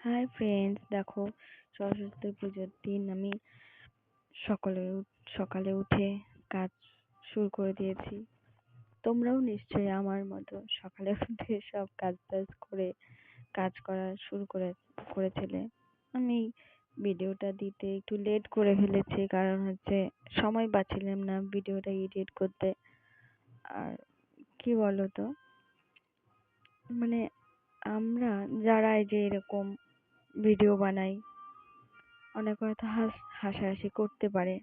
Hi friends দেখো সরস্বতী পুজোর দিন আমি সকালে সকালে উঠে কাজ শুরু করে দিয়েছি। তোমরাও নিশ্চয়ই আমার মতো সকালে উঠে সব কাজ টাজ করে কাজ করা শুরু করে, করেছিলে। আমি ভিডিওটা দিতে একটু লেট করে ফেলেছি কারণ হচ্ছে সময় পাচ্ছিলাম না ভিডিওটা এডিট করতে। আর কি বলতো? মানে আমরা যারা এই যে এরকম ভিডিও বানাই। অনেক হয়তো হাস, হাসাহাসি করতে পারে।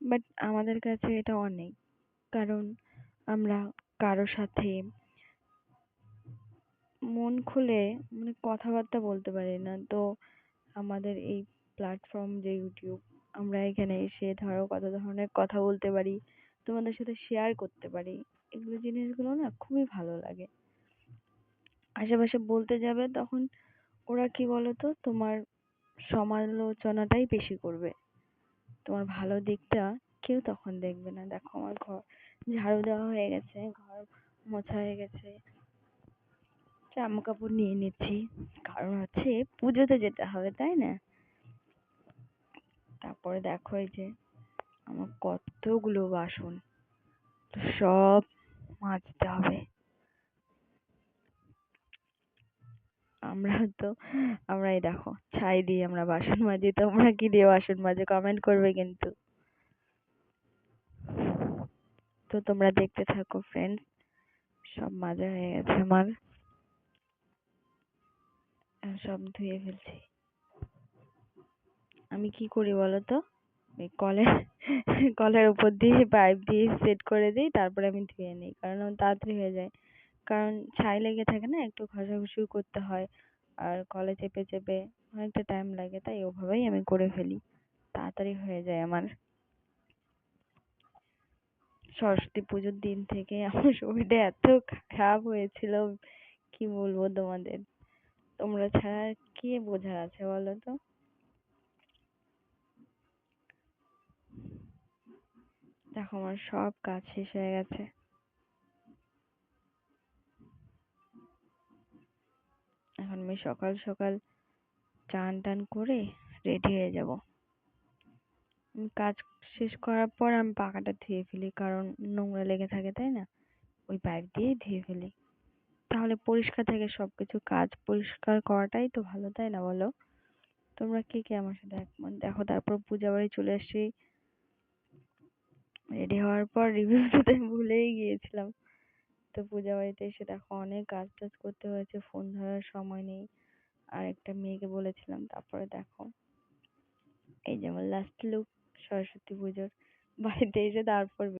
বাট আমাদের কাছে এটা অনেক। কারণ আমরা কারও সাথে মন খুলে মানে কথাবার্তা বলতে পারি না। তো আমাদের এই প্ল্যাটফর্ম যে ইউটিউব আমরা এখানে এসে ধরো কত ধরনের কথা বলতে পারি, তোমাদের সাথে শেয়ার করতে পারি। এগুলো জিনিসগুলো না খুবই ভালো লাগে। আশেপাশে বলতে যাবে তখন ওরা কি বলতো? তোমার সমালোচনাটাই বেশি করবে। তোমার ভালো দিকটা কেউ তখন দেখবে না। দেখো আমার ঘর, ঝাড়ু দেওয়া হয়ে গেছে, ঘর মোছা হয়ে গেছে। জামা কাপড় নিয়ে নিচ্ছি। কারণ হচ্ছে পুজোতে যেতে হবে, তাই না? তারপরে দেখো এই যে আমার কতগুলো বাসন সব মাজতে হবে। আমরা তো আমরা এই দেখো, ছাই দিয়ে আমরা বাসন মাজি, তোমরা কি দিয়ে বাসন মাজো? কমেন্ট করবে কিন্তু। তো তোমরা দেখতে থাকো ফ্রেন্ডস সব মাজা হয়ে গেছে আমার। সব ধুয়ে ফেলছি। আমি কি করি বলতো এই কলের কলের উপর দিয়ে পাইপ দিয়ে সেট করে দিই, তারপরে আমি ধুয়ে নিই, কারণ তাড়াতাড়ি হয়ে যায়। কারণ ছাই লেগে থাকে না, একটু ঘষাঘষিও করতে হয়। আর কলে চেপে চেপে অনেকটা টাইম লাগে, তাই ওভাবেই আমি করে ফেলি। তাড়াতাড়ি হয়ে যায় আমার। সরস্বতী পুজোর দিন থেকে আমার শরীরটা এত খারাপ হয়েছিল, কি বলব তোমাদের? তোমরা ছাড়া আর কে বোঝার আছে বলো তো? দেখো আমার সব কাজ শেষ হয়ে গেছে। এখন আমি সকাল সকাল চান টান করে রেডি হয়ে যাব। কাজ শেষ করার পর আমি পাখাটা ধুয়ে ফেলি, কারণ নোংরা লেগে থাকে, তাই না? ওই পাইপ দিয়েই ধুয়ে ফেলি। তাহলে পরিষ্কার থাকে সবকিছু। কাজ পরিষ্কার করাটাই তো ভালো, তাই না বলো? তোমরা কে কে আমার সাথে একমত? দেখো, তারপর পূজা বাড়ি চলে এসেছি রেডি হওয়ার পর রিভিউ দিতে ভুলেই গিয়েছিলাম। তো পূজা বাড়িতে এসে দেখো অনেক কাজ টাজ করতে হয়েছে ফোন ধরার সময় নেই। আর একটা মেয়েকে বলেছিলাম, তারপরে দেখো, এই যেমন আমার look, সরস্বতী পুজোর। বাড়িতে এসে তারপর